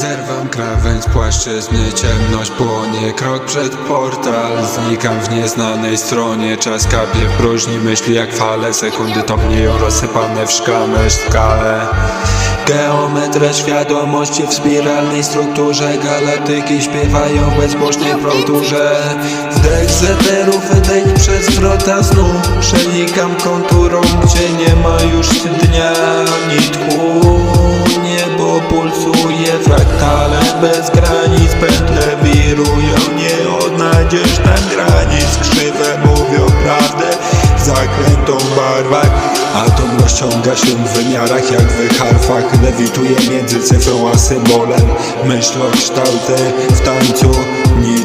Zerwam krawędź płaszczyzny, ciemność płonie Krok przed portal, znikam w nieznanej stronie Czas kapie w próżni myśli jak fale. Sekundy topnieją rozsypane w szklane skale. Geometria świadomości w spiralnej strukturze. Galaktyki śpiewają w bezbożnej proturze Wdech z eteru, wydech przez wrota snu Przenikam konturą, gdzie nie ma już dnia zakrętą w barwach Atom rozciąga się w wymiarach jak w harfach. Lewituje między cyfrą a symbolem. Myśl o kształty w tańcu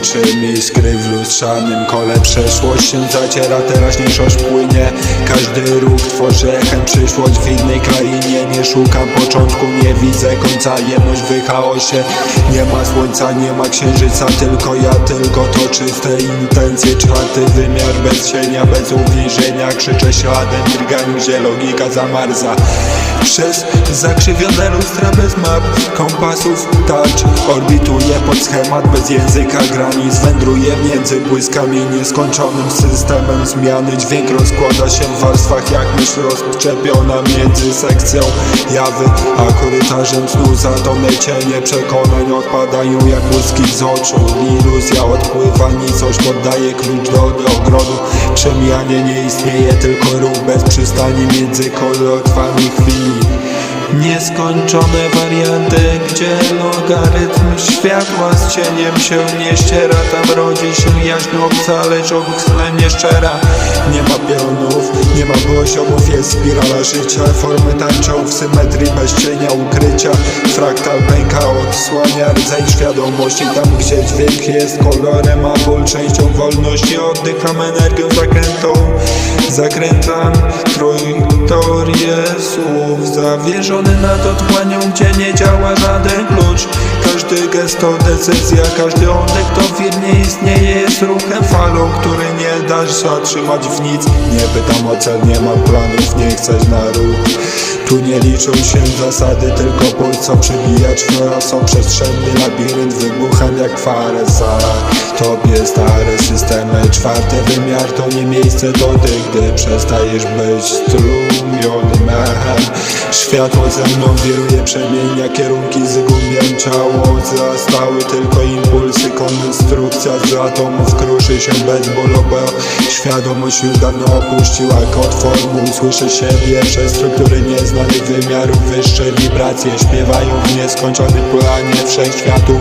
Niczym iskry w lustrzanym kole Przeszłość się zaciera, teraźniejszość płynie. Każdy ruch tworzy echem przyszłość w innej krainie. Nie szukam początku, nie widzę końca. Jedność w chaosie Nie ma słońca, nie ma księżyca Tylko ja, tylko to czyste intencje. Czwarty wymiar bez cienia, bez uwięzienia. Krzyczę śladem, drganiu się logika zamarza Przez zakrzywione lustra bez map Kompasów touch Orbituje pod schemat bez języka granic. Wędruje między błyskami Nieskończonym systemem. Zmiany Dźwięk rozkłada się w warstwach Jak myśl rozszczepiona między sekcją jawy A korytarzem snu. Zatone cienie Przekonań odpadają jak błyski z oczu. Iluzja odpływa, nicość poddaje klucz do, do ogrodu Przemijanie nie istnieje, tylko ruch bez przystani Między kolorami chwili Nieskończone warianty, gdzie logarytm światła z cieniem się nie ściera. Tam rodzi się jaźń obca, lecz obecne nieszczera Nie ma pionów, nie ma poziomów, jest spirala życia. Formy tańczą w symetrii bez cienia ukrycia. Fraktal pęka, odsłania rdzeń świadomości. Tam gdzie dźwięk jest kolorem, a ból częścią wolności. Oddycham energią zakrętą, zakrętam trajektorię słów Zawierzony nad otchłanią, gdzie nie działa żaden klucz. Każdy gest to decyzja, każdy oddech to wir nie istnieje Jest ruchem falą, który nie da zatrzymać w nic. Nie pytam o cel, nie mam planów, nie chcesz na ruch. Tu nie liczą się zasady, tylko puls co przybijać Flora są przestrzenny labirynt wybuchem jak faresa Tobie stare systemy, czwarty wymiar to nie miejsce dotyk Gdy przestajesz być stłumionym echem Światło ze mną wiruje, przemienia kierunki zgubiam Ciało. Zastały tylko impulsy, konstrukcja z atomów kruszy się bezbolowo. Świadomość już dawno opuściła kod formuł. Słyszę siebie przez struktury nieznanych wymiarów Wyższe wibracje. Śpiewają w nieskończonym planie wszechświatów.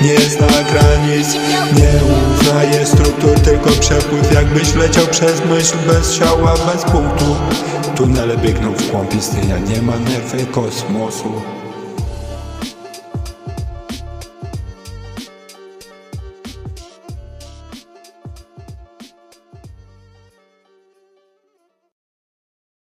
Nie zna granic, nie uznaje struktur Tylko przepływ jakbyś leciał przez myśl bez ciała, bez punktu. Tunele biegną w głąb istnienia, nie ma nerwy kosmosu